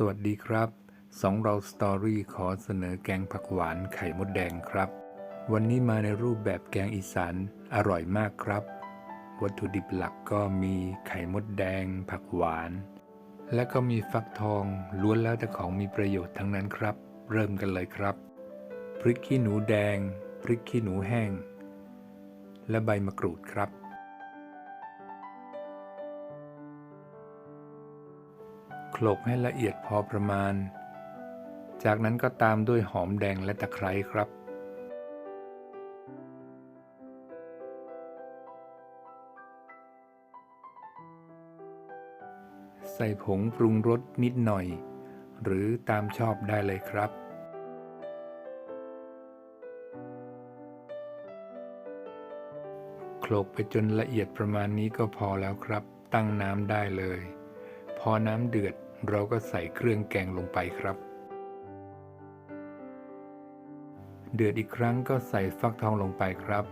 สวัสดีครับสองเราสตอรี่ขอเสนอแกงผักหวานไข่มดแดงครับ วันนี้มาในรูปแบบแกงอีสานอร่อยมากครับ วัตถุดิบหลักก็มีไข่มดแดง ผักหวาน และก็มีฟักทองล้วนแล้วแต่ของมีประโยชน์ทั้งนั้นครับ เริ่มกันเลยครับ พริกขี้หนูแดง พริกขี้หนูแห้ง และใบมะกรูดครับ โขลกให้ละเอียดพอประมาณ จากนั้นก็ตามด้วยหอมแดงและตะไคร้ครับ ใส่ผงปรุงรสนิดหน่อย หรือตามชอบได้เลยครับโขลกไปจนละเอียดประมาณนี้ก็พอแล้วครับ ตั้งน้ำได้เลย พอน้ำเดือด เราก็ใส่เครื่องแกงลงไปครับ เดือดอีกครั้งก็ใส่ฟักทองลงไปครับ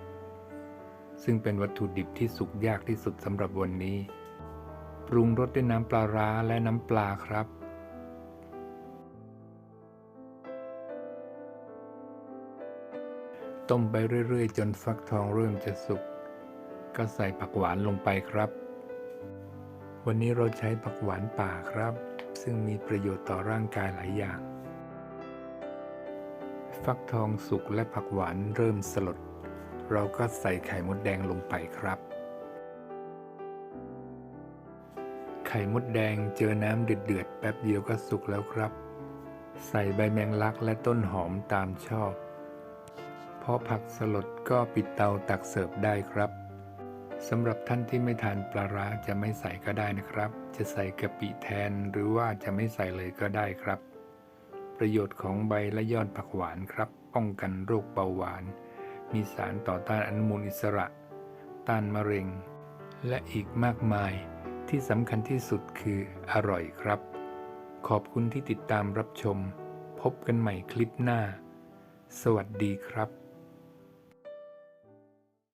ซึ่งเป็นวัตถุดิบที่สุกยากที่สุดสำหรับวันนี้ ปรุงรสด้วยน้ำปลาร้าและน้ำปลาครับต้มไปเรื่อยๆ จนฟักทองเริ่มจะสุก ก็ใส่ผักหวานลงไปครับ วันนี้เราใช้ผักหวานป่าครับ ซึ่งมีประโยชน์ต่อร่างกายหลายอย่าง ฟักทองสุกและผักหวานเริ่มสลด เราก็ใส่ไข่มดแดงลงไปครับ ไข่มดแดงเจอน้ำเดือดๆแป๊บเดียวก็สุกแล้วครับ ใส่ใบแมงลักและต้นหอมตามชอบพอผักสลดก็ปิดเตาตักเสิร์ฟได้ครับ สำหรับท่านที่ไม่ทานปลาร้าจะไม่ใส่ก็ได้นะครับ จะใส่กะปิแทนหรือว่าจะไม่ใส่เลยก็ได้ครับ ประโยชน์ของใบและยอดผักหวานครับ ป้องกันโรคเบาหวาน มีสารต่อต้านอนุมูลอิสระ ต้านมะเร็ง และอีกมากมายที่สำคัญที่สุดคืออร่อยครับ ขอบคุณที่ติดตามรับชม พบกันใหม่คลิปหน้า สวัสดีครับ